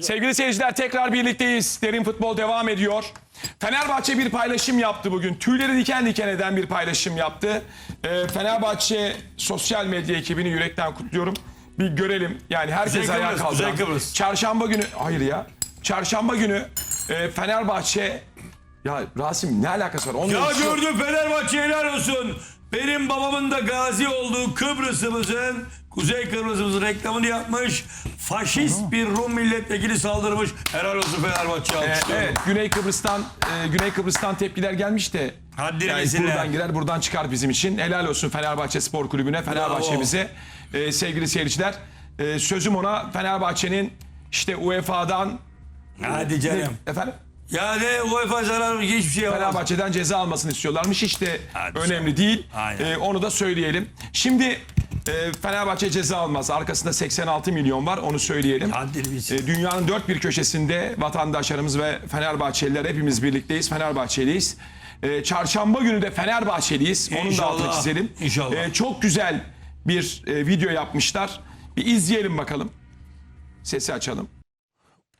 Sevgili seyirciler tekrar birlikteyiz. Derin futbol devam ediyor. Fenerbahçe bir paylaşım yaptı bugün. Tüyleri diken diken eden bir paylaşım yaptı. Ee, Fenerbahçe sosyal medya ekibini yürekten kutluyorum. Bir görelim. Yani herkes Kuzey ayağa Kıbrıs, Kıbrıs. Çarşamba günü, hayır ya. Çarşamba günü e, Fenerbahçe ya Rasim ne alakası var? Onunla Ya yok. gördüm Fenerbahçe helal olsun. Benim babamın da gazi olduğu Kıbrıs'ımızın, Kuzey Kıbrıs'ımızın reklamını yapmış. Faşist bir Rum milletvekili saldırmış. Helal olsun Fenerbahçe Ee, evet, Güney Kıbrıs'tan e, Güney Kıbrıs'tan tepkiler gelmiş de Haddini yani bilsinler. buradan girer buradan çıkar bizim için. Helal olsun Fenerbahçe Spor Kulübü'ne, Fenerbahçe'mize. Ee, sevgili seyirciler, e, sözüm ona Fenerbahçe'nin işte UEFA'dan Hadi canım. efendim Ya ne UEFA zararı hiçbir şey olmaz. Fenerbahçe'den ceza almasını istiyorlarmış. Hiç de Hadi önemli değil. Aynen. Ee, onu da söyleyelim. Şimdi e, Fenerbahçe ceza almaz. Arkasında 86 milyon var. Onu söyleyelim. E, dünyanın dört bir köşesinde vatandaşlarımız ve Fenerbahçeliler hepimiz birlikteyiz. Fenerbahçeliyiz. E, çarşamba günü de Fenerbahçeliyiz. Onun da İnşallah, altını çizelim. inşallah. E, çok güzel bir e, video yapmışlar. Bir izleyelim bakalım. Sesi açalım.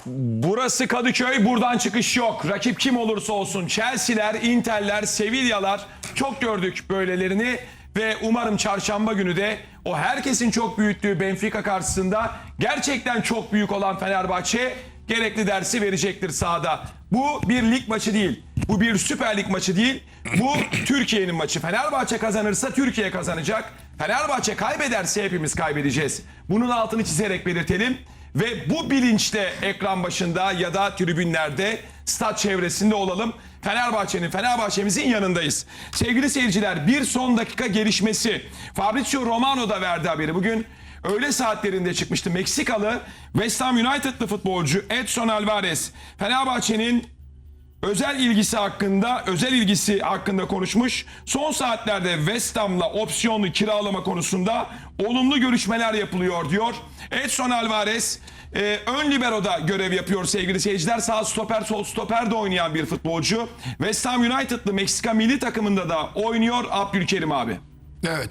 Burası Kadıköy, buradan çıkış yok. Rakip kim olursa olsun Chelsea'ler, Inter'ler, Sevilla'lar çok gördük böylelerini ve umarım çarşamba günü de o herkesin çok büyüttüğü Benfica karşısında gerçekten çok büyük olan Fenerbahçe gerekli dersi verecektir sahada. Bu bir lig maçı değil. Bu bir Süper Lig maçı değil. Bu Türkiye'nin maçı. Fenerbahçe kazanırsa Türkiye kazanacak. Fenerbahçe kaybederse hepimiz kaybedeceğiz. Bunun altını çizerek belirtelim. Ve bu bilinçle ekran başında ya da tribünlerde stat çevresinde olalım. Fenerbahçe'nin, Fenerbahçe'mizin yanındayız. Sevgili seyirciler bir son dakika gelişmesi. Fabrizio Romano da verdi haberi. Bugün öğle saatlerinde çıkmıştı. Meksikalı West Ham United'lı futbolcu Edson Alvarez. Fenerbahçe'nin özel ilgisi hakkında özel ilgisi hakkında konuşmuş. Son saatlerde West Ham'la opsiyonlu kiralama konusunda olumlu görüşmeler yapılıyor diyor. Edson Alvarez e, ön libero'da görev yapıyor sevgili seyirciler. Sağ stoper sol stoper de oynayan bir futbolcu. West Ham United'lı Meksika milli takımında da oynuyor Abdülkerim abi. Evet.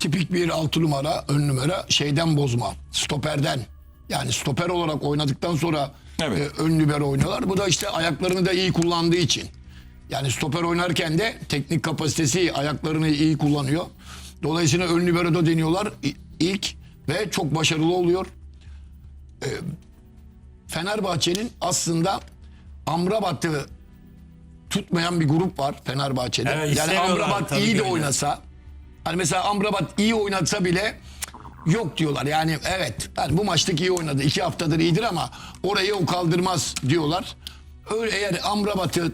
Tipik bir altı numara, ön numara şeyden bozma. Stoperden. Yani stoper olarak oynadıktan sonra Evet. e, ön libero oynuyorlar. Bu da işte ayaklarını da iyi kullandığı için. Yani stoper oynarken de teknik kapasitesi ayaklarını iyi kullanıyor. Dolayısıyla ön libero'da deniyorlar i- ilk ve çok başarılı oluyor. E, Fenerbahçe'nin aslında Amrabat'ı tutmayan bir grup var Fenerbahçe'de. Evet, yani Amrabat iyi de oynasa hani mesela Amrabat iyi oynatsa bile yok diyorlar. Yani evet yani bu maçtaki iyi oynadı. iki haftadır iyidir ama orayı o kaldırmaz diyorlar. Öyle eğer Amrabat'ı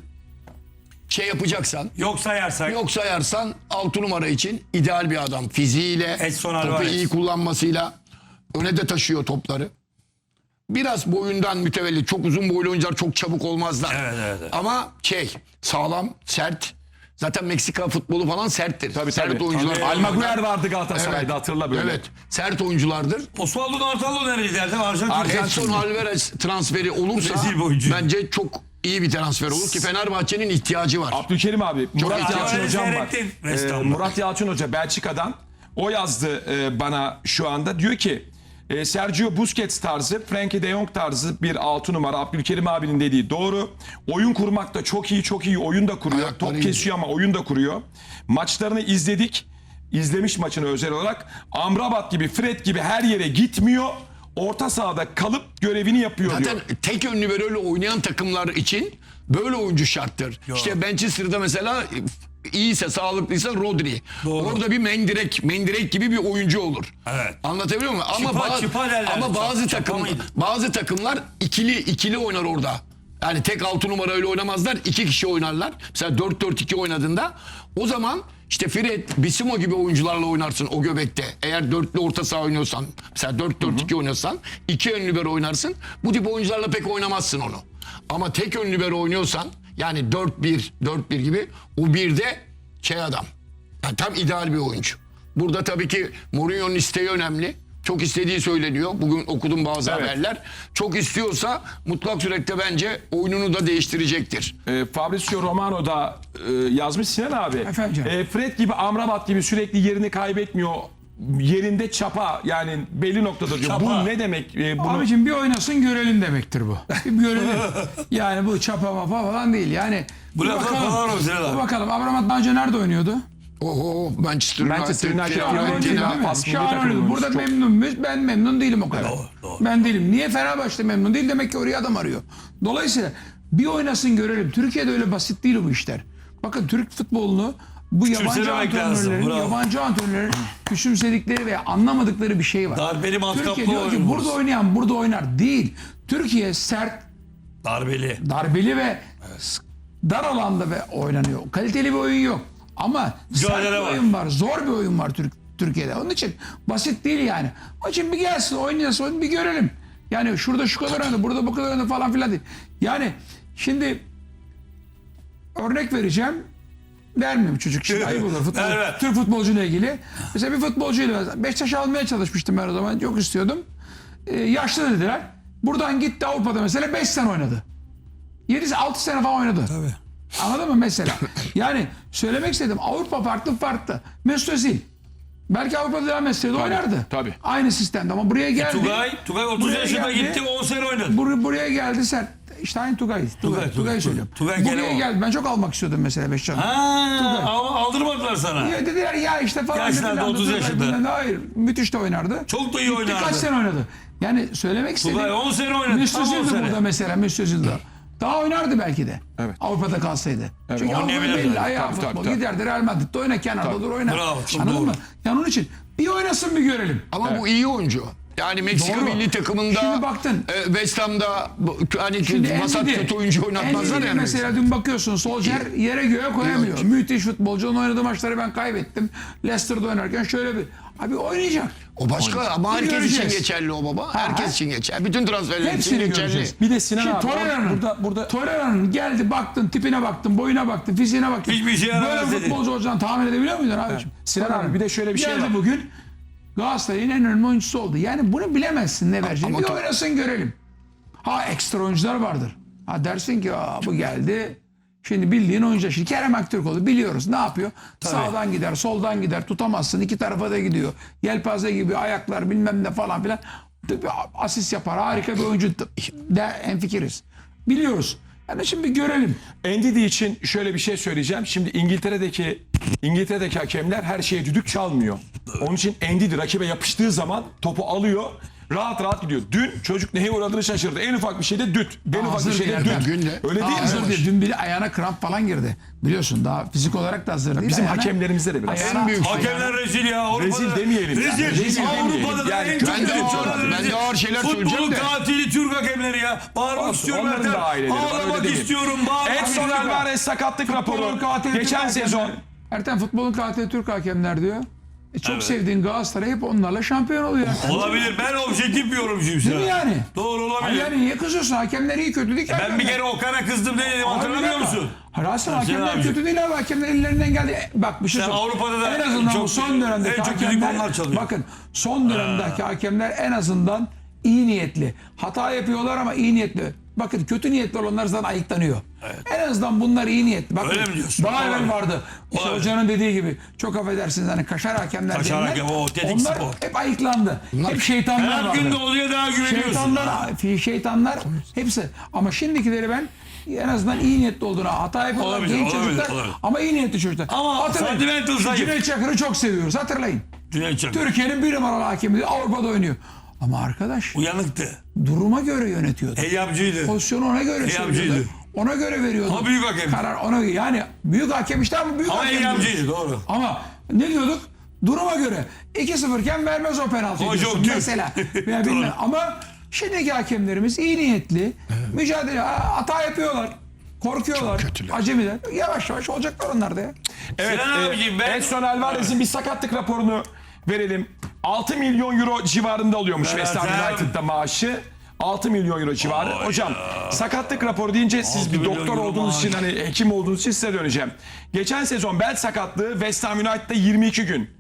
şey yapacaksan Yok sayarsak. yok sayarsan 6 numara için ideal bir adam. Fiziğiyle, Edson topu Alvarez. iyi kullanmasıyla öne de taşıyor topları. Biraz boyundan mütevellit. Çok uzun boylu oyuncular çok çabuk olmazlar. Evet, evet, evet. Ama şey sağlam, sert. Zaten Meksika futbolu falan serttir. Tabii, sert tabii. oyuncular. Tabii. Almaguer vardı Galatasaray'da, hatırla böyle. Evet. Sert oyunculardır. Osvaldo Nartallo nerede derdim? Arjantin. Arjantin. Edson Alvarez transferi olursa bence çok iyi bir transfer olur ki Fenerbahçe'nin ihtiyacı var. Abdülkerim abi. Murat iyi. Yalçın hocam var. Ee. Murat Yalçın hoca Belçika'dan o yazdı e, bana şu anda. Diyor ki e, Sergio Busquets tarzı, Frankie de Jong tarzı bir altı numara. Abdülkerim abinin dediği doğru. Oyun kurmakta çok iyi, çok iyi oyun da kuruyor. Ayakları Top iyi. kesiyor ama oyun da kuruyor. Maçlarını izledik. İzlemiş maçını özel olarak. Amrabat gibi, Fred gibi her yere gitmiyor. Orta sahada kalıp görevini yapıyor Zaten diyor. tek ön libero'yla oynayan takımlar için böyle oyuncu şarttır. İşte Manchester'da mesela iyiyse, sağlıklıysa Rodri. Doğru. Orada bir mendirek, mendirek gibi bir oyuncu olur. Evet. Anlatabiliyor muyum? Ama Çıpa- bazı, çıpa derler. ama bazı takım mıydı? bazı takımlar ikili ikili oynar orada. Yani tek altı numara öyle oynamazlar. iki kişi oynarlar. Mesela 4-4-2 oynadığında o zaman işte Fred, Bisimo gibi oyuncularla oynarsın o göbekte. Eğer dörtlü orta saha oynuyorsan, mesela 4-4-2 oynuyorsan iki ön libero oynarsın. Bu tip oyuncularla pek oynamazsın onu. Ama tek ön libero oynuyorsan yani 4-1, 4-1 gibi o bir de şey adam. Yani tam ideal bir oyuncu. Burada tabii ki Mourinho'nun isteği önemli. Çok istediği söyleniyor. Bugün okudum bazı Evet. haberler. Çok istiyorsa mutlak surette bence oyununu da değiştirecektir. E, Fabrizio Romano da e, yazmış Sinan abi. Efendim canım. E, Fred gibi Amrabat gibi sürekli yerini kaybetmiyor yerinde çapa yani belli noktada diyor. Çapa. Bu ne demek? E, bunu Abicim bir oynasın görelim demektir bu. Bir görelim. yani bu çapa mapa falan değil. Yani Bu bir bakalım. falan. Bir bakalım. Abramat daha önce nerede oynuyordu? Oho Manchester United. Manchester United Şahane takım oynadı. Burada. Çok- memnun muyuz? Ben memnun değilim o kadar. Doğru, doğru. Ben değilim. Niye Fenerbahçe memnun değil? Demek ki oraya adam arıyor. Dolayısıyla bir oynasın görelim. Türkiye'de öyle basit değil bu işler. Bakın Türk futbolunu bu yabancı lazım, antrenörlerin, bravo. yabancı antrenörlerin küçümsedikleri ve anlamadıkları bir şey var. Darbeli Türkiye diyor ki burada oynayan burada oynar. Değil. Türkiye sert, Darbeli. darbeli ve s- dar alanda ve oynanıyor. Kaliteli bir oyun yok. Ama sert Mücadele bir var. oyun var. Zor bir oyun var Türk Türkiye'de. Onun için basit değil yani. Onun için bir gelsin oynayasın bir görelim. Yani şurada şu kadar oynadı, burada bu kadar oynadı falan filan değil. Yani şimdi örnek vereceğim. Vermiyorum çocuk şimdi ayıp olur. Futbol, ver. Türk futbolcuyla ilgili. Mesela bir futbolcuyla Beşiktaş almaya çalışmıştım ben o zaman. Çok istiyordum. Ee, yaşlı dediler. Buradan gitti Avrupa'da mesela 5 sene oynadı. 7 6 sene falan oynadı. Tabii. Anladın mı mesela? Yani söylemek istedim Avrupa farklı farklı. Mesut Özil. Belki Avrupa'da devam etseydi oynardı. tabii. Aynı sistemde ama buraya geldi. Tugay, Tugay 30 Buraya yaşında geldi. gitti 10 sene oynadı. Bur- buraya geldi sert. İşte aynı Tugay. Tugay, Tugay, Tugay, Tugay, söylüyorum. Tugay gene buraya o. geldi. Ben çok almak istiyordum mesela Beşiktaş'ı. Ha, ama aldırmadılar sana. Ya dediler ya işte falan. Yaşlandı, da 30 Tugay yaşında. bilmem ne. Hayır. Müthiş de oynardı. Çok da iyi Gitti, oynardı. Kaç sene oynadı. Yani söylemek istediğim. Tugay 10 sene oynadı. Mesut Tam 10 Özil de sene. burada mesela Mesut Özil de. Daha oynardı belki de. Evet. Avrupa'da kalsaydı. Çünkü Avrupa oynayabilirdi. belli ayağı Tabii, tabii, futbol. tabii. Giderdi Real Madrid'de oyna kenarda dur oyna. Bravo, çok Anladın doğru. mı? Yani onun için bir oynasın bir görelim. Ama bu iyi oyuncu. Yani Meksika Doğru. milli takımında Şimdi baktın. e, West Ham'da bu- hani Şimdi vasat Endidi- kötü oyuncu oynatmazlar Endidi yani. Mesela dün bakıyorsun Solskjaer yere göğe koyamıyor. Müthiş futbolcu. Onun oynadığı maçları ben kaybettim. Leicester'da oynarken şöyle bir... Abi oynayacak. O başka ama Bunu herkes için göreceğiz. geçerli o baba. ha. Herkes için geçerli. Bütün transferler için Hepsini geçerli. göreceğiz. Bir de Sinan Şimdi abi, Torreira'nın, burada- burada- Torreira'nın geldi baktın tipine baktın boyuna baktın fiziğine baktın. Hiçbir şey yaramaz Böyle futbolcu olacağını tahmin edebiliyor muydun abiciğim? Sinan abi, bir de şöyle bir şey geldi var. bugün Galatasaray'ın en önemli oyuncusu oldu. Yani bunu bilemezsin ne vereceğini. Bir tabii. oynasın görelim. Ha ekstra oyuncular vardır. Ha dersin ki Aa, bu geldi. Şimdi bildiğin oyuncu. Şimdi Kerem Aktürkoğlu biliyoruz. Ne yapıyor? Sağdan gider, soldan gider. Tutamazsın. iki tarafa da gidiyor. Yelpaze gibi ayaklar bilmem ne falan filan. Tabii Asist yapar. Harika bir oyuncu. De, enfikiriz. Biliyoruz. Yani şimdi görelim. Endidi için şöyle bir şey söyleyeceğim. Şimdi İngiltere'deki İngiltere'deki hakemler her şeye düdük çalmıyor. Onun için Endidi rakibe yapıştığı zaman topu alıyor. Rahat rahat gidiyor. Dün çocuk neye uğradığını şaşırdı. En ufak bir şeyde düt. En ufak bir hazır şeyde değil düt. Günde. Öyle Daha değil hazır mi? değil. Dün biri ayağına kramp falan girdi. Biliyorsun daha fizik olarak da hazır değil. Bizim Ayağına- hakemlerimizde de biraz. En büyük şey. Hakemler rezil ya. Avrupa'da, Rezil demeyelim ya. Rezil. Rezil demeyelim. Avrupa'da da Yani en ben çok de rezil. ağır- ben de ağır şeyler Futbolun söyleyeceğim de. katili Türk hakemleri ya. Bağırmak Olsun, istiyorum onların Ertem. da aileleri var, öyle Ağlamak istiyorum. Bağırmak Edson istiyorum. Alvarez sakatlık Futbolun raporu. katili Geçen sezon. Ertem futbolun katili Türk hakemler diyor. E, çok sevdiğin Galatasaray hep onlarla şampiyon oluyor. Olabilir. Ben objektif bir yorumcuyum Değil mi Sinan. yani? Doğru Hayır olabilir. yani niye kızıyorsun? Hakemler iyi kötü değil ki. Ben bir hakemler. kere Okan'a kızdım ne dedim Abi hatırlamıyor dakika. musun? Hayır aslında Sen hakemler abicim. kötü değil abi. Hakemler ellerinden geldi. E, Bak bir şey Sen söyleyeyim. Avrupa'da da en azından çok- bu son dönemdeki en çok hakemler onlar çalıyor. bakın son dönemdeki hakemler en azından iyi niyetli. Hata yapıyorlar ama iyi niyetli. Bakın kötü niyetli olanlar zaten ayıklanıyor. En azından bunlar iyi niyetli. Bakın, Öyle mi diyorsun? Daha evvel vardı. İşte Olabilir. hocanın dediği gibi çok affedersiniz hani kaşar hakemler Kaşar denilen, hakem, o tetik onlar spor. hep ayıklandı. hep şeytanlar Her vardı. gün doğduya daha güveniyorsun. Şeytanlar, şeytanlar hepsi. Ama şimdikileri ben en azından iyi niyetli olduğuna hata yapıyorlar. Olabilir, genç olabilir, çocuklar olabilir. ama iyi niyetli çocuklar. Ama fundamental zayıf. Cüneyt Çakır'ı çok seviyoruz hatırlayın. Cüneyt Çakır. Türkiye'nin bir numaralı hakemi Avrupa'da oynuyor. Ama arkadaş Uyanıktı. duruma göre yönetiyordu. Eyyamcıydı. Pozisyonu ona göre söylüyordu. Ona göre veriyordu. Ama büyük hakem. Karar ona yani büyük hakem işte ama büyük Ama hakem diyoruz. doğru. Ama ne diyorduk? Duruma göre 2-0 iken vermez o penaltı O diyorsun çok düz. mesela. Veya bilmem. Ama şimdiki hakemlerimiz iyi niyetli. Mücadele hata yapıyorlar. Korkuyorlar. Çok kötüler. Acemiler. Yavaş yavaş olacaklar onlar da ya. Evet, Sinan e, abiciğim, ben- Edson Alvarez'in bir sakatlık raporunu verelim. 6 milyon euro civarında alıyormuş West Ham. United'da maaşı. 6 milyon euro civarı. Hocam sakatlık raporu deyince siz 6 bir doktor olduğunuz için maaş. hani hekim olduğunuz için size döneceğim. Geçen sezon bel sakatlığı West Ham United'da 22 gün.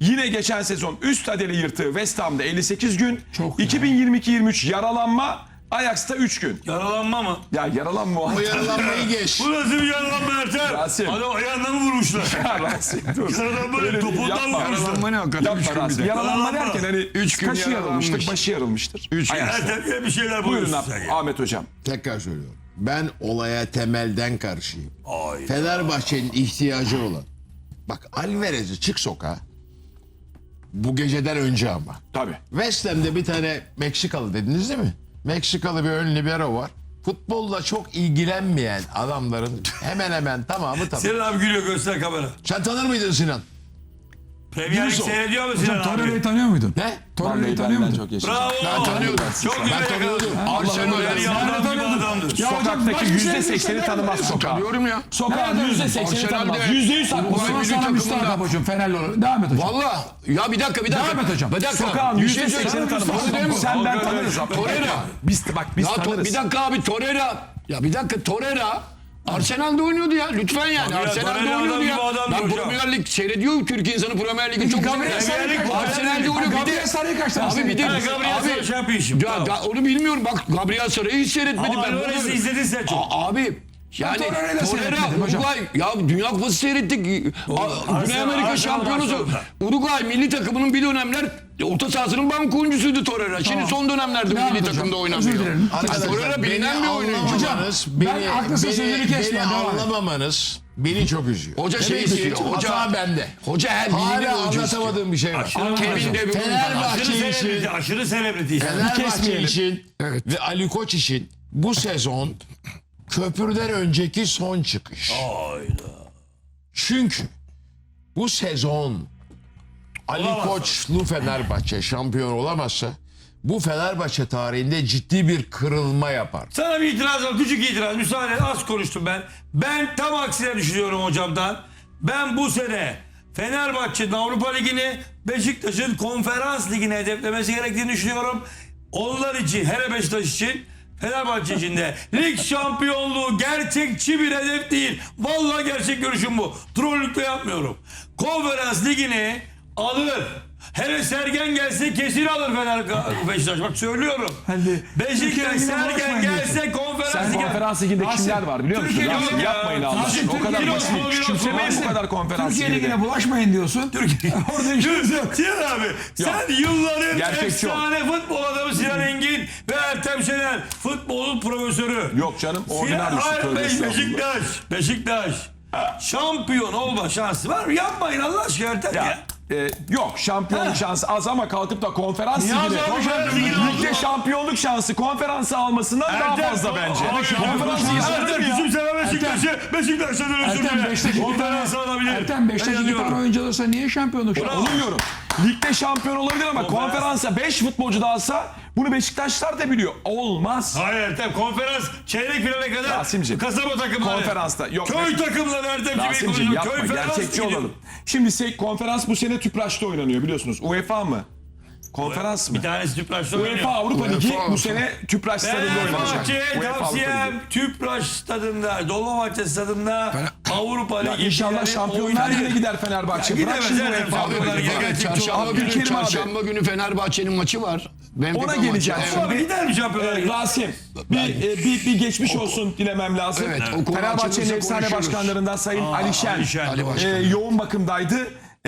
Yine geçen sezon üst adeli yırtığı West Ham'da 58 gün. Çok ya. 2022-23 yaralanma Ajax'ta 3 gün. Yaralanma mı? Ya yaralanma o. Bu yaralanmayı geç. Bu nasıl bir yaralanma Ertem? Rasim. Adam ayağından mı vurmuşlar? Ya Rasim dur. Yaralanma Öyle ne? değil, Topundan yapma. mı vurmuşlar? Yaralanma ne hakikaten? Yapma gün bir Rasim. de. Yaralanma Yaralanma. derken hani Üç gün kaşı yarılmıştır, yaralanmış. başı yarılmıştır. Üç gün. Ajax'ta. Ertem bir şeyler Buyurun buluyorsun sen abi, ya. Ahmet Hocam. Tekrar söylüyorum. Ben olaya temelden karşıyım. Ay. Fenerbahçe'nin ihtiyacı olan. Bak Alvarez'i çık sokağa. Bu geceden önce ama. Tabii. West Ham'de bir tane Meksikalı dediniz değil mi? Meksikalı bir ön libero var. Futbolla çok ilgilenmeyen adamların hemen hemen tamamı tabii. Sinan abi gülüyor göster kamera. Sen tanır mıydın Sinan? Premier Lig seyrediyor mu Sinan Torreira'yı abi? tanıyor muydun? Ne? Torreira'yı tanıyor muydun? çok yaşadım. Bravo. Ben tanıyordum. Çok güzel tanıyordum. yakaladın. Arsenal'de Nerede adam gibi adamdır. Ya hocam, Sokaktaki yüzde şey sekseni tanımaz sokağı. Tanıyorum ya. Nerede yüzde sekseni tanımaz. Yüzde yüz O haklısın. zaman milli sana takımında- müstahak hocam Fenerli olur. Devam et hocam. Valla ya bir dakika bir dakika. Devam et hocam. Bir dakika. Sokağın Bir yüzde şey sekseni söyleyeyim. tanımaz. Onu demiyorum. Sen ben tanırız. Torreira. Biz bak biz Ya to- tanırız. bir dakika abi Torreira. Ya bir dakika Torreira. Arsenal'de oynuyordu ya. Lütfen yani. Abi ya, Arsenal'de Torreira oynuyordu adam ya. gibi adamdır Ben hocam. Premier Lig seyrediyor Türk insanı Premier Lig'i çok Gabriel seviyor. Sarı kaç tane- Arsenal'de oynuyor. Bir Gabriel de Sarı'yı kaç tane Abi bir de? Ha, Gabriel Sarı şampiyonşip, Ya, bravo. da- onu bilmiyorum. Bak Gabriel Sarı'yı hiç seyretmedim Ama ben. Alvarez'i izledin sen çok. A- Abi yani Torreira, hocam. Uruguay, ya Dünya Kupası seyrettik. A- Güney Amerika. Barcelona. Uruguay milli takımının bir dönemler orta sahasının banko oyuncusuydu Torreira. Şimdi son dönemlerde Devam milli hocam. takımda oynamıyor. Ya Torreira bilinen bir oyuncu. Ben beni, haklısın, beni, sözünü kesme, beni anlamamanız beni çok üzüyor. Hoca şey istiyor, hoca- hata bende. Hoca her Hala anlatamadığım bir şey var. Aşırı- Kevin De. Fenerbahçe için, aşırı selebriti. Fenerbahçe için Evet. ve Ali Koç için bu sezon köprüden önceki son çıkış. Çünkü bu sezon Ali Olamaz. Koçlu Fenerbahçe şampiyon olamazsa bu Fenerbahçe tarihinde ciddi bir kırılma yapar. Sana bir itiraz var. Küçük itiraz. Müsaade et. Az konuştum ben. Ben tam aksine düşünüyorum hocamdan. Ben bu sene Fenerbahçe'nin Avrupa Ligi'ni Beşiktaş'ın konferans ligine hedeflemesi gerektiğini düşünüyorum. Onlar için, hele Beşiktaş için Fenerbahçe için de lig şampiyonluğu gerçekçi bir hedef değil. Vallahi gerçek görüşüm bu. Trollük de yapmıyorum. Konferans ligini alır. Hele Sergen gelse kesin alır Fener Beşiktaş. Bak söylüyorum. Hadi. Beşiktaş Sergen gelse konferans Sen konferans liginde kimler var biliyor musun? Türkiye'de Rasim yok ya. yapmayın Allah Rasim, aşkına. O kadar basit. yok, yok, Küçümsemeyin yok. bu kadar konferans Türkiye. Ligi'ne bulaşmayın diyorsun. Türkiye. Orada işimiz yok. Sinan abi sen yılların Gerçekçi efsane futbol adamı Sinan Engin ve Ertem Şener futbolun profesörü. Yok canım Sinan ordinarius Ay- tövbe Beş- estağfurullah. Beşiktaş. Beşiktaş. Şampiyon olma şansı var mı? Yapmayın Allah aşkına Ertem ya. Ya, e, yok şampiyonluk şansı az ama kalkıp da konferans Niye az ligine, abi? Konferans ligine ligde aldı. şampiyonluk şansı konferansı almasından daha Ertem, fazla bence. Hayır, Konferans Ertem ya. küçümseme Beşiktaş'ı. Beşiktaş'tan özür Ertem dile. Beşiktaş'ı bir tane, Konferans alabilir. Ertem Beşiktaş'ı Ben bir tane oyuncu alırsa niye şampiyonluk şansı? Onu diyorum. Ligde şampiyon olabilir ama Konferans- konferansa 5 futbolcu da alsa bunu Beşiktaşlar da biliyor. Olmaz. Hayır Ertem konferans çeyrek finale kadar Rasimciğim, kasaba takımları. Konferansta yok. Köy takımları Ertem gibi Rasimciğim konuşuyor. yapma Köy ferans gerçekçi gidiyor. olalım. Şimdi se- konferans bu sene Tüpraş'ta oynanıyor biliyorsunuz. UEFA mı? Konferans mı? Bir tanesi Tüpraş'ta UEFA oynuyor. Avrupa Ligi UEFA. bu sene Tüpraş stadında oynanacak. Fenerbahçe'ye UEFA Avrupa tavsiyem. Tüpraş stadında, Dolmabahçe stadında Avrupa Ya Ligi. İnşallah finali Şampiyonlar. Ligi'ne gider Fenerbahçe. Ya Bırak gidemez şimdi UEFA Şampiyonlar Avrupa Ligi'ne Ligi'ne. gerçekçi Çarşamba günü, abi. çarşamba günü Fenerbahçe'nin maçı var. Benfica Ona maçı. geleceğiz. Evet. Sonra gider mi Şampiyonlar Ee, Ligi? Rasim bir, e, bir, bir geçmiş olsun dilemem lazım. Evet, o konu Fenerbahçe'nin açılırsa efsane konuşuruz. başkanlarından Sayın Ali Şen, Ali Şen. Ali e, Başkan. yoğun bakımdaydı.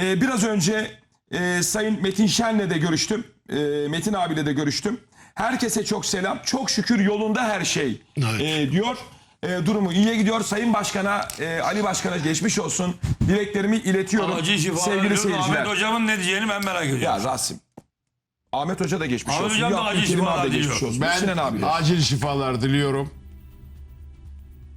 E, biraz önce e, Sayın Metin Şen'le de görüştüm. E, Metin abiyle de görüştüm. Herkese çok selam. Çok şükür yolunda her şey Evet. e, diyor. E, durumu iyiye gidiyor. Sayın Başkan'a, e, Ali Başkan'a geçmiş olsun. Dileklerimi iletiyorum. Sevgili Sevgili seyirciler. Ahmet Hocam'ın ne diyeceğini ben merak ediyorum. Ya Rasim. Ahmet Hoca da geçmiş Ahmet olsun. Hocam da acil Kerim şifalar abi de geçmiş diliyor. olsun. Ben Sinan abi de. acil şifalar diliyorum.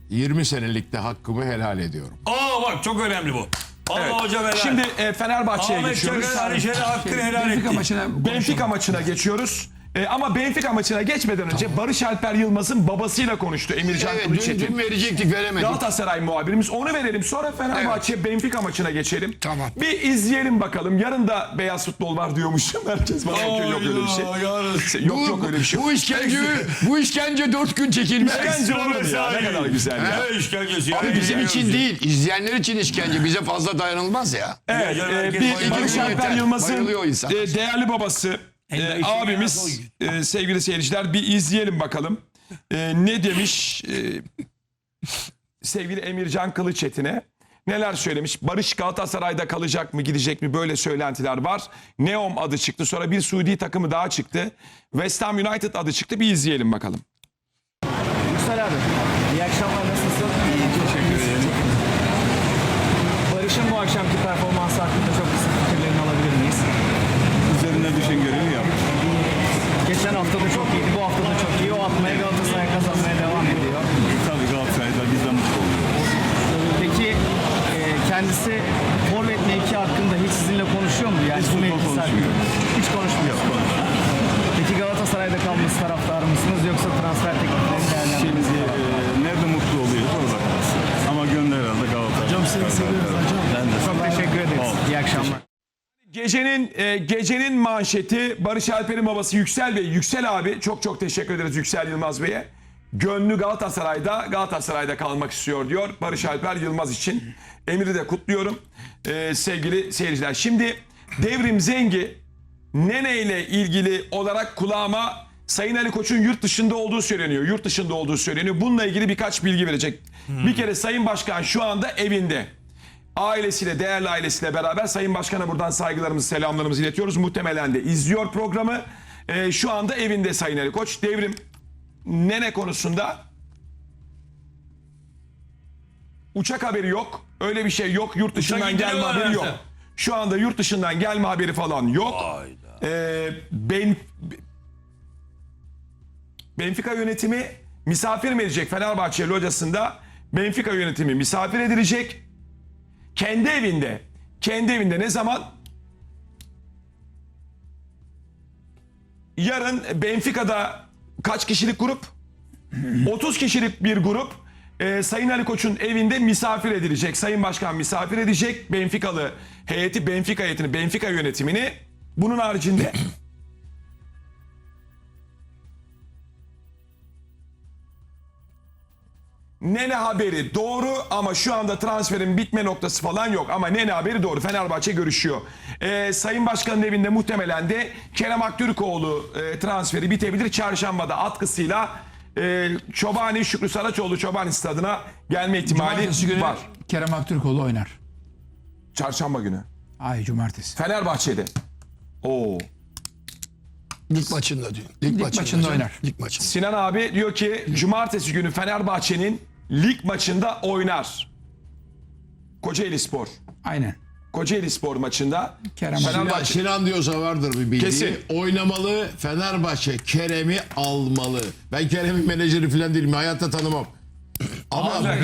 20 senelikte hakkımı helal ediyorum. Aa bak çok önemli bu. Allah Evet. hocam helal. Şimdi e, Fenerbahçe'ye Ahmet geçiyoruz. Çakar Ali Şen'e hakkını helal Benfica etti. maçına Benfica maçına geçiyoruz. E, ama Benfica maçına geçmeden önce Barış Alper Yılmaz'ın babasıyla konuştu Emircan Evet, dün, Kılıçetin. dün verecektik veremedik. Galatasaray muhabirimiz onu verelim. Sonra Fenerbahçe Benfica maçına geçelim. Tamam. Bir izleyelim bakalım. Yarın da beyaz futbol var diyormuşum. Herkes bana bakıyor yok öyle bir şey. Yok yok öyle bir şey. Bu işkence, bu işkence dört gün çekilmez. İşkence mu ya? Ne kadar güzel ya. Ne işkencesi? Abi bizim için değil, izleyenler için işkence. Bize fazla dayanılmaz ya. Evet, Ya, e, bir bayılıyor. Barış Alper Yılmaz'ın e, değerli babası e, işi abimiz e, sevgili seyirciler bir izleyelim bakalım. E, ne demiş e, sevgili Emircan Kılıçetin'e? Neler söylemiş? Barış Galatasaray'da kalacak mı gidecek mi böyle söylentiler var. Neom adı çıktı sonra bir Suudi takımı daha çıktı. West Ham United adı çıktı bir izleyelim bakalım. Yüksel abi, iyi akşamlar nasılsın? İyi, teşekkür ederim. Barış'ın bu akşamki performansı hakkında çok kısa fikirlerini alabilir miyiz? üzerine düşen görevi yaptı. Geçen hafta da çok iyiydi, bu hafta da çok iyi. O atmaya Galatasaray kazanmaya devam ediyor. Tabii Galatasaray'da biz de mutlu oluyoruz. Peki e, kendisi forvet mevki hakkında hiç sizinle konuşuyor mu? Yani Biz bu futbol mevkisi hakkında. konuşmuyoruz. Hiç konuşmuyor. Peki Galatasaray'da kalması taraftarı mısınız yoksa transfer tekliflerini değerlendirirsiniz? Şimdi e, nerede mutlu oluyoruz orada kalsın. Ama gönül herhalde Galatasaray. Hocam seni seviyoruz hocam. Ben de Çok teşekkür ederiz. İyi akşamlar. Gecenin e, gecenin manşeti Barış Alper'in babası Yüksel Bey. Yüksel abi çok çok teşekkür ederiz Yüksel Yılmaz Bey'e. Gönlü Galatasaray'da, Galatasaray'da kalmak istiyor diyor Barış Alper Yılmaz için. Emir'i de kutluyorum e, sevgili seyirciler. Şimdi Devrim Zengi Nene ile ilgili olarak kulağıma Sayın Ali Koç'un yurt dışında olduğu söyleniyor. Yurt dışında olduğu söyleniyor. Bununla ilgili birkaç bilgi verecek. Bir kere Sayın Başkan şu anda evinde. Ailesiyle, değerli ailesiyle beraber Sayın Başkan'a buradan saygılarımızı, selamlarımızı iletiyoruz. Muhtemelen de izliyor programı. Ee, şu anda evinde Sayın Ali Koç. Devrim nene konusunda uçak haberi yok. Öyle bir şey yok. Yurt dışından gelme haberi yok. herhalde. Şu anda yurt dışından gelme haberi falan yok. Ee, ben Benfica yönetimi misafir mi edecek Fenerbahçe locasında? Benfica yönetimi misafir edilecek. Kendi evinde. Kendi evinde ne zaman? Yarın Benfica'da kaç kişilik grup? 30 kişilik bir grup. Ee, Sayın Ali Koç'un evinde misafir edilecek. Sayın Başkan misafir edecek. Benficalı heyeti, Benfica heyetini, Benfica yönetimini. Bunun haricinde Nene haberi doğru ama şu anda transferin bitme noktası falan yok. Ama Nene haberi doğru. Fenerbahçe görüşüyor. Ee, Sayın Başkan'ın evinde muhtemelen de Kerem Aktürkoğlu e, transferi bitebilir. Çarşambada atkısıyla e, Çobani Şükrü Saraçoğlu Çobani stadına gelme ihtimali Cumartesi günü var. Kerem Aktürkoğlu oynar. Çarşamba günü. Ay cumartesi. Fenerbahçe'de. Oo. Lig maçında diyor. Lig, maçında canım. oynar. Lig maçında. Sinan abi diyor ki cumartesi günü Fenerbahçe'nin lig maçında oynar. Kocaeli Spor. Aynen. Kocaeli Spor maçında Kerem Sinan, Fenerbahçe Sinan diyorsa vardır bir bildiği. Kesin. Oynamalı Fenerbahçe Kerem'i almalı. Ben Kerem'in menajeri falan değilim. Hayatta tanımam. Ama Alacak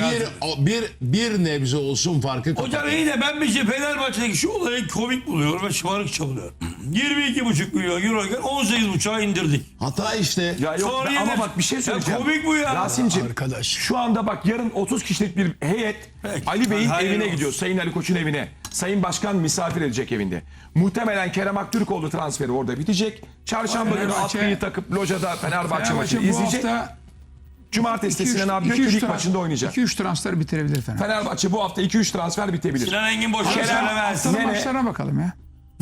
bir, bir, bir nebze olsun farkı Hocam kapatır. iyi de ben bir şey Fenerbahçe'deki şu olayı komik buluyorum ve şımarıkça buluyorum. 22,5 milyon euro 18,5'a indirdik. Hata işte. Ya yok Sonra ben- yine- ama bak bir şey Ya söyleyeceğim. komik bu ya. Rasim'cim Arkadaş. şu anda bak yarın 30 kişilik bir heyet Peki. Ali Bey'in evine olsun. gidiyor. Sayın Ali Koç'un evine. Sayın Başkan misafir edecek evinde. Muhtemelen Kerem Aktürkoğlu transferi orada bitecek. Çarşamba günü Fenerbahçe- atkıyı takıp locada Fenerbahçe, maçını Fenerbahçe bu izleyecek. hafta Cumartesi de 2-3 Sinan abi diyor ki lig maçında oynayacak. 2-3 transfer bitirebilir Fenerbahçe. Fenerbahçe bu hafta 2-3 transfer bitebilir. Sinan Engin boşuna Kerem- söylemez. Haftanın Nene- maçlarına bakalım ya.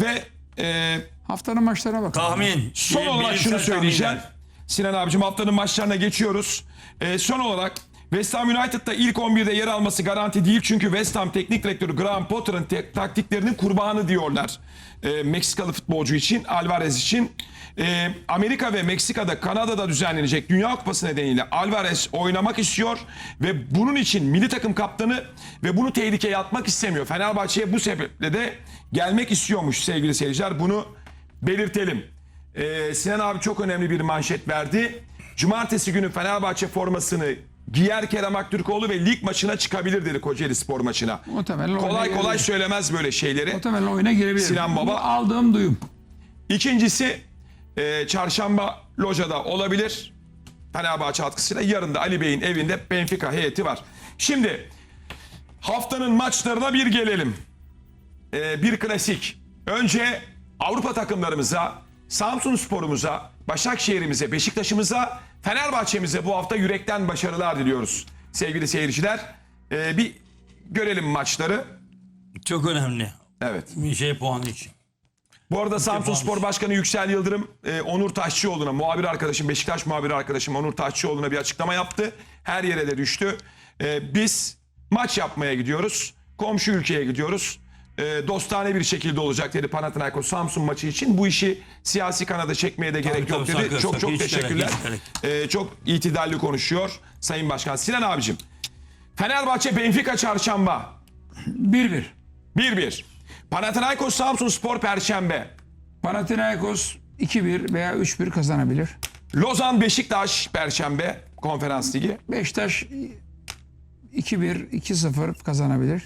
Ve e, Haftanın maçlarına bakalım. Tahmin. Son olarak bilimsel şunu söyleyeceğim. tahminler. Sinan abicim haftanın maçlarına geçiyoruz. Ee, son olarak West Ham United'da ilk 11'de yer alması garanti değil. Çünkü West Ham teknik direktörü Graham Potter'ın te- taktiklerinin kurbanı diyorlar. Ee, Meksikalı futbolcu için, Alvarez için. Ee, Amerika ve Meksika'da, Kanada'da düzenlenecek Dünya Kupası nedeniyle Alvarez oynamak istiyor. Ve bunun için milli takım kaptanı ve bunu tehlikeye atmak istemiyor. Fenerbahçe'ye bu sebeple de gelmek istiyormuş sevgili seyirciler. Bunu belirtelim. Ee, Sinan abi çok önemli bir manşet verdi. Cumartesi günü Fenerbahçe formasını giyer Kerem Aktürkoğlu ve lig maçına çıkabilir dedi Kocaeli spor maçına. Muhtemelen Kolay kolay girebilir. söylemez böyle şeyleri. Muhtemelen oyuna girebilir. Sinan Baba- Bu aldığım duyum. İkincisi e, çarşamba lojada olabilir. Fenerbahçe atkısıyla yarın da Ali Bey'in evinde Benfica heyeti var. Şimdi haftanın maçlarına bir gelelim. E, bir klasik. Önce Avrupa takımlarımıza, Samsun sporumuza, Başakşehir'imize, Beşiktaş'ımıza, Fenerbahçe'mize bu hafta yürekten başarılar diliyoruz. Sevgili seyirciler E, bir görelim maçları. Çok önemli. Evet. Bir şey puanı için. Bu arada Samsun Spor Başkanı Yüksel Yıldırım e, Onur Taşçıoğlu'na muhabir arkadaşım Beşiktaş muhabir arkadaşım Onur Taşçıoğlu'na bir açıklama yaptı. Her yere de düştü. E, biz maç yapmaya gidiyoruz. Komşu ülkeye gidiyoruz. E, dostane bir şekilde olacak dedi Panathinaikos Samsun maçı için. Bu işi siyasi kanada çekmeye de gerek yok tabii, dedi. sakın, çok sakın, çok gerek, teşekkürler. hiç gerek. E, çok itidalli konuşuyor Sayın Başkan. Sinan abicim. Fenerbahçe Benfica çarşamba 1-1. 1-1. Panathinaikos Samsun Spor Perşembe. Panathinaikos 2-1 veya 3-1 kazanabilir. Lozan Beşiktaş Perşembe Konferans Ligi. Beşiktaş 2-1, 2-0 kazanabilir.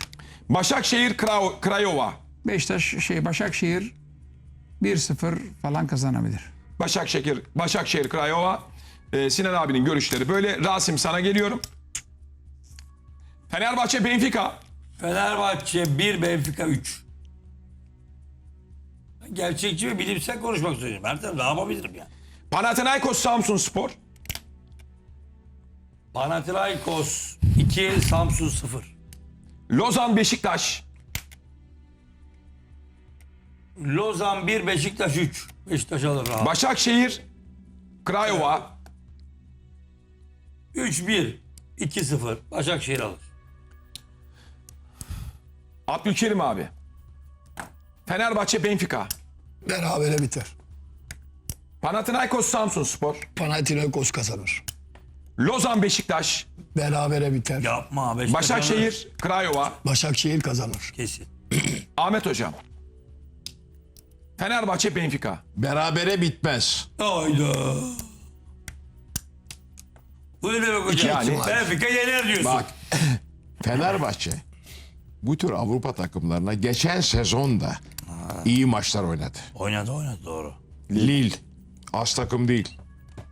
Başakşehir Kra- Craiova. Beşiktaş şey Başakşehir 1-0 falan kazanabilir. Başakşehir Başakşehir Craiova. Ee, Sinan abinin görüşleri böyle. Rasim sana geliyorum. Fenerbahçe Benfica. Fenerbahçe 1, Benfica 3. Ben Gerçekçi ve bilimsel konuşmak istiyorum. Ertem ne yapabilirim ya? Panathinaikos Samsun Spor. Panathinaikos 2, Samsun 0. Lozan Beşiktaş. Lozan 1, Beşiktaş 3. Beşiktaş alır rahat. Başakşehir Craiova. 3-1, 2-0. Başakşehir alır. Abdülkerim abi. Fenerbahçe Benfica. Berabere biter. Panathinaikos Samsun Spor. Panathinaikos kazanır. Lozan Beşiktaş. Berabere biter. Yapma. Beşiktaş alır. Başakşehir Craiova. Başakşehir kazanır. Kesin. Ahmet Hocam. Fenerbahçe Benfica. Berabere bitmez. Hayda. Bu ne demek hocam? Yani- Benfica yener diyorsun. Bak Fenerbahçe bu tür Avrupa takımlarına geçen sezonda iyi maçlar oynadı. Oynadı oynadı doğru. Lille az takım değil.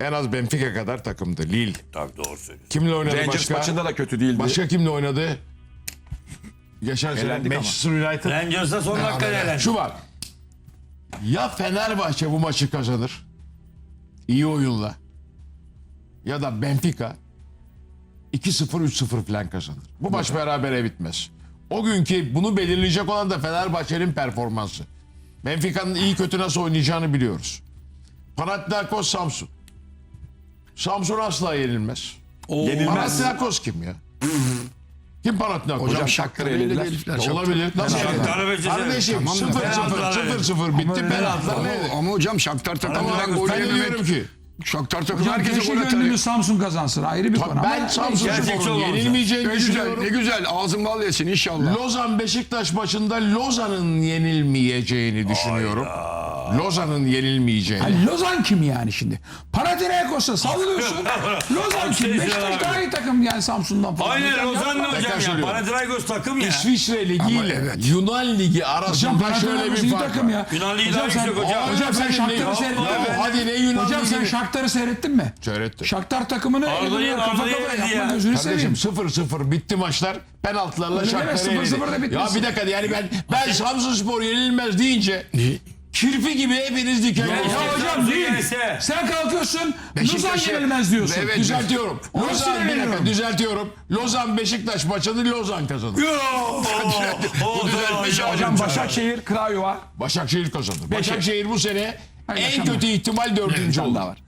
En az Benfica kadar takımdı Lille. Tabii doğru söylüyorsun. Kimle oynadı Rangers başka? maçında da kötü değildi. Başka kimle oynadı? Geçen sene Elendik ama. Manchester United. Rangers'a son dakika elendi. Şu var. Ya Fenerbahçe bu maçı kazanır. iyi oyunla. Ya da Benfica 2-0 3-0 falan kazanır. Bu maç berabere bitmez. O günkü bunu belirleyecek olan da Fenerbahçe'nin performansı. Benfica'nın iyi kötü nasıl oynayacağını biliyoruz. Panathinaikos Samsun. Samsun asla yenilmez. Yenilmez. Panathinaikos kim ya? kim Panathinaikos? Hocam Shakhtar'ı elediler. Olabilir. Nasıl yani? Kardeşim Tamam da 0-0 penaltılar 0-0 bitti penaltılar Ama, neydi? ama hocam Shakhtar takımından gol Ben yememek. diyorum ki Shakhtar takımı Hocam herkese keşke gol atar. gönlünüz Samsun kazansın ayrı bir konu. ama ben Samsun Spor'un yenilmeyeceğini Ne güzel, ne güzel. Ağzın bal yesin inşallah. Lozan Beşiktaş maçında Lozan'ın yenilmeyeceğini düşünüyorum. Lozan'ın yenilmeyeceğini. Hani Lozan kim yani şimdi? Panathinaikos'a sallıyorsun. Lozan kim? Beşiktaş iyi takım yani Samsun'dan falan. Aynen Lozan ne hocam ya? Panathinaikos takım ya. İsviçre Ligi ile evet. Yunan Ligi arasında şöyle bir fark takım ya. Yunan Ligi Hocam daha yüksek hocam. hocam sen ne- seyrettin Ya mi? hadi ne Yunan Hocam sen Shakhtar'ı seyrettin mi? Seyrettim. Shakhtar takımını Arda elinden Yer- kafa Arda kafaya Yer'di yapma ya. gözünü seveyim. Kardeşim 0-0 bitti maçlar. Penaltılarla Öyle deme, Shakhtar'ı 0-0 da yenildi. Ya bir dakika yani ben ben Samsun Spor yenilmez deyince kirpi gibi hepiniz diken Ya Ya hocam değil. gelse. Sen kalkıyorsun Lozan yenilmez diyorsun. Evet. Düzeltiyorum. Lozan bir dakika düzeltiyorum. Lozan Beşiktaş maçını Lozan kazanır. Yo! O düzeltmiş da- Hocam Başakşehir Craiova. Başakşehir kazanır. Başakşehir bu sene en kötü ihtimal dördüncü oldu. var.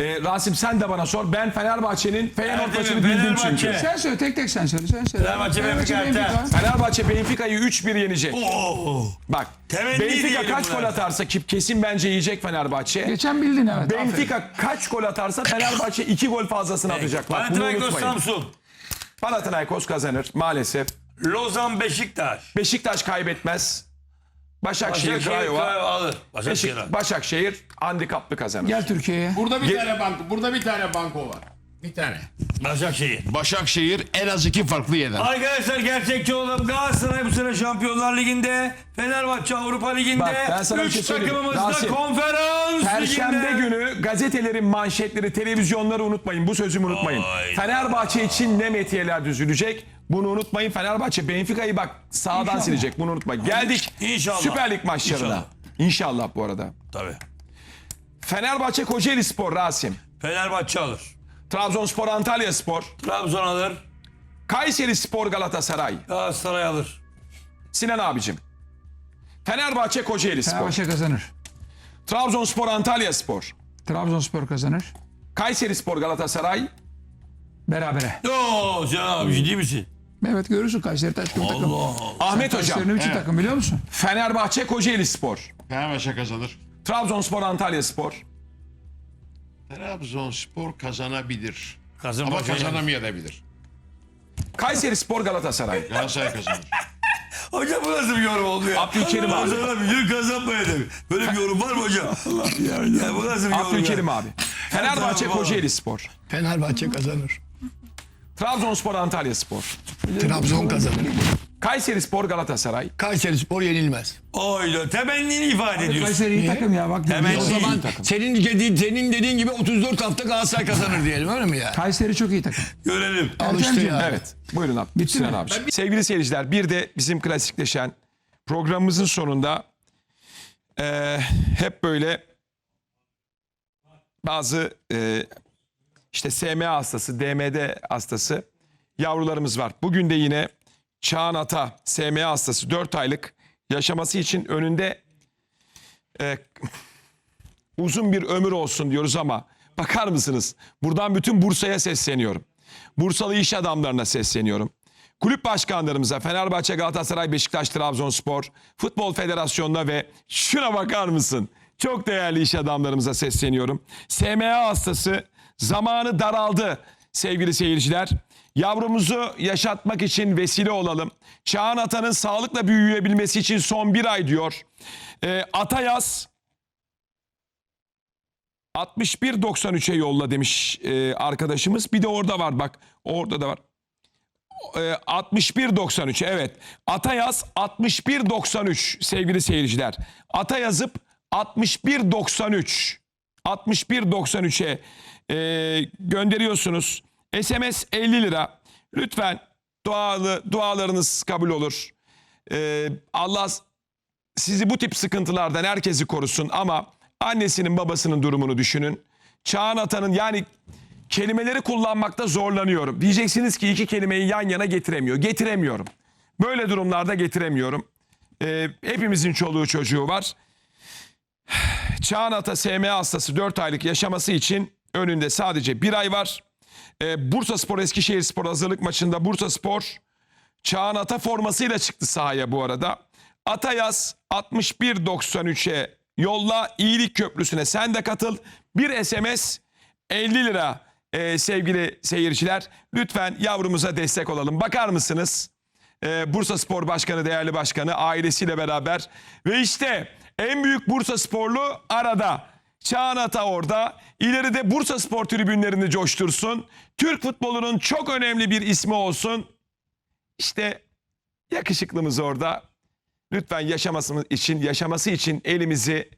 Ee, Rasim sen de bana sor. Ben Fenerbahçe'nin Feyenoord Erdem'im, maçını bildim Fenerbahçe. çünkü. Sen söyle tek tek sen söyle. Sen söyle. Fenerbahçe, Benfica. Fenerbahçe Benfica'yı 3-1 yenecek. Oo. Bak. Temenni Benfica kaç gol atarsa ki kesin bence yiyecek Fenerbahçe. Geçen bildin evet. aferin. Benfica kaç gol atarsa Fenerbahçe 2 gol fazlasını atacak. Bak bunu Panathinaikos unutmayın. Samsun. Panathinaikos kazanır maalesef. Lozan Beşiktaş. Beşiktaş kaybetmez. Başakşehir, Başakşehir Craiova. alır. Başakşehir Beşik, alır. Başakşehir handikaplı kazanır. Gel Türkiye'ye. Burada bir tane banko, burada bir tane banko var. Bir tane. Başakşehir. Başakşehir en az iki farklı yener. Arkadaşlar gerçekçi olalım. Galatasaray bu sene Şampiyonlar Ligi'nde. Fenerbahçe Avrupa Ligi'nde. Bak, ben sana bir Üç şey söyleyeyim. takımımız da Rasim, konferans Perşembe liginde. günü gazetelerin manşetleri, televizyonları unutmayın. Bu sözümü unutmayın. Hayda. Fenerbahçe için ne metiyeler düzülecek? Bunu unutmayın. Fenerbahçe Benfica'yı bak sağdan İnşallah. silecek. Bunu unutmayın. Geldik İnşallah. Süper Lig maçlarına. İnşallah. İnşallah bu arada. Tabii. Fenerbahçe Kocaeli Spor Rasim. Fenerbahçe alır. Trabzonspor Antalya Spor. Trabzon alır. Kayseri Spor Galatasaray. Galatasaray alır. Sinan abicim. Fenerbahçe Kocaeli Spor. Fenerbahçe kazanır. Trabzonspor Antalya Spor. Trabzonspor kazanır. Kayseri Spor Galatasaray. Berabere. Oo sen abi ciddi misin? Evet görürsün Kayseri Taşköy takım. Allah. Ahmet Hocam. Kayseri'nin üçü takım biliyor musun? Fenerbahçe Kocaeli Spor. Fenerbahçe kazanır. Trabzonspor Antalya Spor. Trabzonspor kazanabilir. Ama kazanamayabilir. Kayseri Spor Galatasaray. Galatasaray kazanır. Hocam bu nasıl bir yorum oldu ya? Abdülkerim abi. Kazanabilir kazanmayabilir. Böyle bir yorum var mı hocam? Allah ya. Ya bu nasıl bir yorum Abdülkerim ya? abi. Fenerbahçe. Kocaeli Spor. Fenerbahçe kazanır. Trabzonspor Antalya Spor. Trabzon kazanır. Kayseri Spor Galatasaray. Kayseri Spor yenilmez. Oydu. Temennini ifade ediyorsun. Kayseri iyi takım ya bak. Hemen O zaman senin dediğin, senin dediğin gibi 34 hafta Galatasaray kazanır diyelim öyle mi ya? Kayseri çok iyi takım. Görelim. Al işte Ertemciğim, ya. Evet. Buyurun abi. Bitti Sinan mi? abi. Sevgili seyirciler bir de bizim klasikleşen programımızın sonunda eee, hep böyle bazı eee, işte SMA hastası, DMD hastası yavrularımız var. Bugün de yine Çağan Ata SMA hastası 4 aylık yaşaması için önünde eee, uzun bir ömür olsun diyoruz ama bakar mısınız? Buradan bütün Bursa'ya sesleniyorum. Bursalı iş adamlarına sesleniyorum. Kulüp başkanlarımıza Fenerbahçe, Galatasaray, Beşiktaş, Trabzonspor, Futbol Federasyonu'na ve şuna bakar mısın? Çok değerli iş adamlarımıza sesleniyorum. SMA hastası zamanı daraldı sevgili seyirciler. Yavrumuzu yaşatmak için vesile olalım. Çağan Ata'nın sağlıkla büyüyebilmesi için son bir ay diyor. Ee, Atayaz 61.93'e yolla demiş e, arkadaşımız. Bir de orada var bak. Orada da var. E, 61.93 evet. Atayaz 61.93 sevgili seyirciler. Ata yazıp 61.93 61.93'e e, gönderiyorsunuz. SMS 50 lira. Lütfen dualı, dualarınız kabul olur. E, Allah sizi bu tip sıkıntılardan herkesi korusun ama annesinin babasının durumunu düşünün. Çağan Atan'ın yani kelimeleri kullanmakta zorlanıyorum. Diyeceksiniz ki iki kelimeyi yan yana getiremiyor. Getiremiyorum. Böyle durumlarda getiremiyorum. Ee, hepimizin çoluğu çocuğu var. Çağan Ata SMA hastası 4 aylık yaşaması için önünde sadece bir ay var. Ee, Bursa Spor Eskişehir Spor hazırlık maçında Bursa Spor Çağan Ata formasıyla çıktı sahaya bu arada. Atayaz 61.93'e yolla iyilik köprüsüne sen de katıl. Bir SMS 50 lira Ee, sevgili seyirciler. Lütfen yavrumuza destek olalım. Bakar mısınız? Ee, Bursa Spor Başkanı, değerli başkanı ailesiyle beraber. Ve işte en büyük Bursa Sporlu arada. Çağan Ata orada. İleride Bursa Spor tribünlerini coştursun. Türk futbolunun çok önemli bir ismi olsun. İşte yakışıklımız orada. Lütfen yaşaması için, yaşaması için elimizi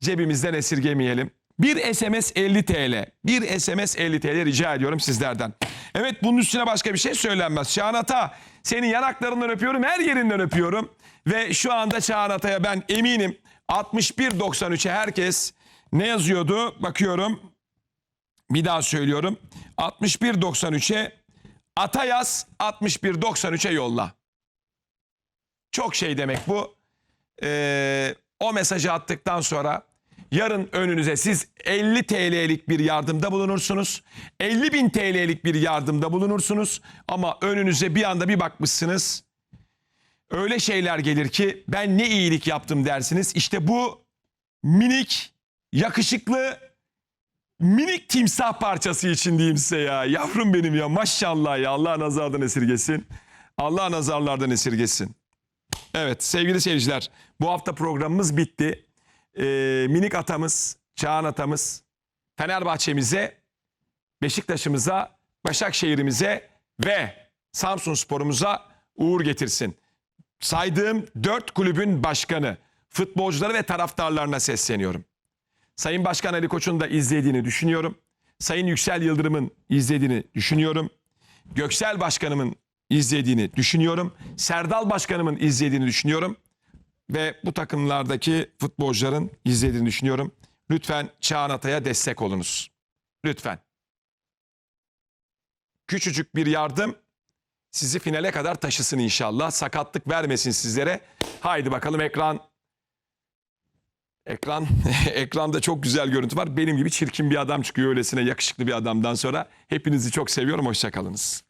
cebimizden esirgemeyelim. Bir SMS 50 TL. Bir SMS 50 TL rica ediyorum sizlerden. Evet bunun üstüne başka bir şey söylenmez. Çağan Ata senin yanaklarından öpüyorum, her yerinden öpüyorum. Ve şu anda Çağan Ata'ya ben eminim 61.93'e herkes ne yazıyordu? Bakıyorum. Bir daha söylüyorum. 61.93'e Atayaz 61.93'e yolla. Çok şey demek bu. Ee, o mesajı attıktan sonra yarın önünüze siz 50 TL'lik bir yardımda bulunursunuz. 50 bin TL'lik bir yardımda bulunursunuz. Ama önünüze bir anda bir bakmışsınız. Öyle şeyler gelir ki ben ne iyilik yaptım dersiniz. İşte bu minik, yakışıklı, minik timsah parçası için diyeyim size ya. Yavrum benim ya maşallah ya Allah nazardan esirgesin. Allah nazarlardan esirgesin. Evet sevgili seyirciler bu hafta programımız bitti. Ee, minik atamız, Çağan atamız Fenerbahçe'mize, Beşiktaş'ımıza, Başakşehir'imize ve Samsun Spor'umuza uğur getirsin. Saydığım dört kulübün başkanı, futbolcuları ve taraftarlarına sesleniyorum. Sayın Başkan Ali Koç'un da izlediğini düşünüyorum. Sayın Yüksel Yıldırım'ın izlediğini düşünüyorum. Göksel Başkanımın izlediğini düşünüyorum. Serdal Başkanımın izlediğini düşünüyorum. Ve bu takımlardaki futbolcuların izlediğini düşünüyorum. Lütfen Çağan Atay'a destek olunuz. Lütfen. Küçücük bir yardım sizi finale kadar taşısın inşallah. Sakatlık vermesin sizlere. Haydi bakalım ekran Ekran ekranda çok güzel görüntü var. Benim gibi çirkin bir adam çıkıyor öylesine yakışıklı bir adamdan sonra. Hepinizi çok seviyorum. Hoşçakalınız.